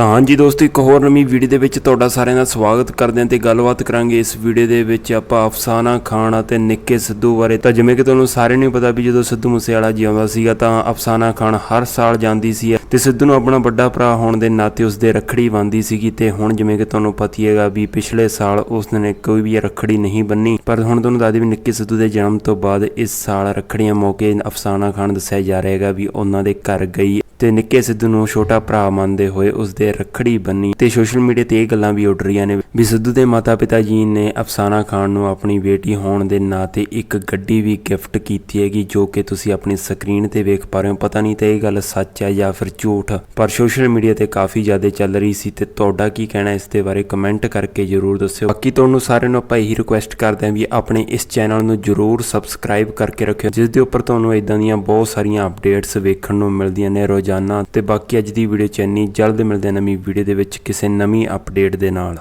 ਤਾਂ ਹਾਂਜੀ ਦੋਸਤੋ, ਇੱਕ ਹੋਰ ਨਵੀਂ ਵੀਡੀਓ ਦੇ ਵਿੱਚ ਤੁਹਾਡਾ ਸਾਰਿਆਂ ਦਾ ਸਵਾਗਤ ਕਰਦੇ ਹਾਂ ਤੇ ਗੱਲਬਾਤ ਕਰਾਂਗੇ ਇਸ ਵੀਡੀਓ ਦੇ ਵਿੱਚ ਆਪਾਂ ਅਫਸਾਨਾ ਖਾਨ ਅਤੇ ਨਿੱਕੇ ਸਿੱਧੂ ਬਾਰੇ। ਤਾਂ ਜਿਵੇਂ ਕਿ ਤੁਹਾਨੂੰ ਸਾਰਿਆਂ ਨੂੰ ਪਤਾ ਵੀ ਜਦੋਂ ਸਿੱਧੂ ਮੂਸੇਵਾਲਾ ਜੀ ਆਉਂਦਾ ਸੀਗਾ ਤਾਂ ਅਫਸਾਨਾ ਖਾਨ ਹਰ ਸਾਲ ਜਾਂਦੀ ਸੀ ਤੇ ਸਿੱਧੂ ਨੂੰ ਆਪਣਾ ਵੱਡਾ ਭਰਾ ਹੋਣ ਦੇ ਨਾਤੇ ਉਸ ਦੇ ਰੱਖੜੀ ਬੰਨ੍ਹਦੀ ਸੀਗੀ ਤੇ ਹੁਣ ਜਿਵੇਂ ਕਿ ਤੁਹਾਨੂੰ ਪਤਾ ਹੈਗਾ ਵੀ ਪਿਛਲੇ ਸਾਲ ਉਸ ਨੇ ਕੋਈ ਵੀ ਰੱਖੜੀ ਨਹੀਂ ਬੰਨੀ। ਪਰ ਹੁਣ ਤੁਹਾਨੂੰ ਦੱਸ ਦਈਏ ਵੀ ਨਿੱਕੇ ਸਿੱਧੂ ਦੇ ਜਨਮ ਤੋਂ ਬਾਅਦ ਇਸ ਸਾਲ ਰੱਖੜੀਆਂ ਮੌਕੇ ਅਫਸਾਨਾ ਖਾਨ ਦੱਸਿਆ ਜਾ ਰਿਹਾ ਹੈਗਾ ਵੀ ਉਹਨਾਂ ਦੇ ਘਰ ਗਈ। ਤੇ ਨਿੱਕੇ ਸਿੱਧੂ ਨੂੰ ਛੋਟਾ ਭਰਾ ਮੰਨਦੇ ਹੋਏ ਉਸ ਦੇ ਰੱਖੜੀ ਬੰਨੀ ਤੇ ਸੋਸ਼ਲ ਮੀਡੀਆ ਤੇ ਇਹ ਗੱਲਾਂ ਵੀ ਉੱਡ ਰਹੀਆਂ ਨੇ ਵੀ ਸਿੱਧੂ ਦੇ ਮਾਤਾ-ਪਿਤਾ ਜੀ ਨੇ ਅਫਸਾਨਾ ਖਾਨ ਨੂੰ ਆਪਣੀ ਬੇਟੀ ਹੋਣ ਦੇ ਨਾਤੇ ਇੱਕ ਗੱਡੀ ਵੀ ਗਿਫਟ ਕੀਤੀ ਹੈਗੀ ਜੋ ਕਿ ਤੁਸੀਂ ਆਪਣੀ ਸਕਰੀਨ ਤੇ ਵੇਖ ਪਾ ਰਹੇ ਹੋ। ਪਤਾ ਨਹੀਂ ਤੇ ਇਹ ਗੱਲ ਸੱਚ ਹੈ ਜਾਂ ਫਿਰ ਝੂਠ, ਪਰ ਸੋਸ਼ਲ ਮੀਡੀਆ ਤੇ ਕਾਫੀ ਜ਼ਿਆਦਾ ਚੱਲ ਰਹੀ ਸੀ ਤੇ ਤੁਹਾਡਾ ਕੀ ਕਹਿਣਾ ਇਸ ਦੇ ਬਾਰੇ ਕਮੈਂਟ ਕਰਕੇ ਜਰੂਰ ਦੱਸਿਓ। ਬਾਕੀ ਤੁਹਾਨੂੰ ਸਾਰਿਆਂ ਨੂੰ ਆਪਾਂ ਇਹੀ ਰਿਕੁਐਸਟ ਕਰਦੇ ਹਾਂ ਵੀ ਆਪਣੇ ਇਸ ਚੈਨਲ ਨੂੰ ਜਰੂਰ ਸਬਸਕ੍ਰਾਈਬ ਕਰਕੇ ਰੱਖਿਓ, ਜਿਸ ਦੇ ਉੱਪਰ ਤੁਹਾਨੂੰ ਇਦਾਂ ਦੀਆਂ ਬਹੁਤ ਸਾਰੀਆਂ ਅਪਡੇਟਸ ਵੇਖਣ ਨੂੰ ਮਿਲਦੀਆਂ ਨੇ। ਰੋਜ਼ ਰੋਜ਼ਾਨਾ ਤੇ ਬਾਕੀ ਅੱਜ ਦੀ ਵੀਡੀਓ ਚ ਇੰਨੀ, ਜਲਦ ਮਿਲਦੇ ਹਾਂ ਨਵੀਂ ਵੀਡੀਓ ਦੇ ਵਿੱਚ ਕਿਸੇ ਨਵੀਂ ਅਪਡੇਟ ਦੇ ਨਾਲ।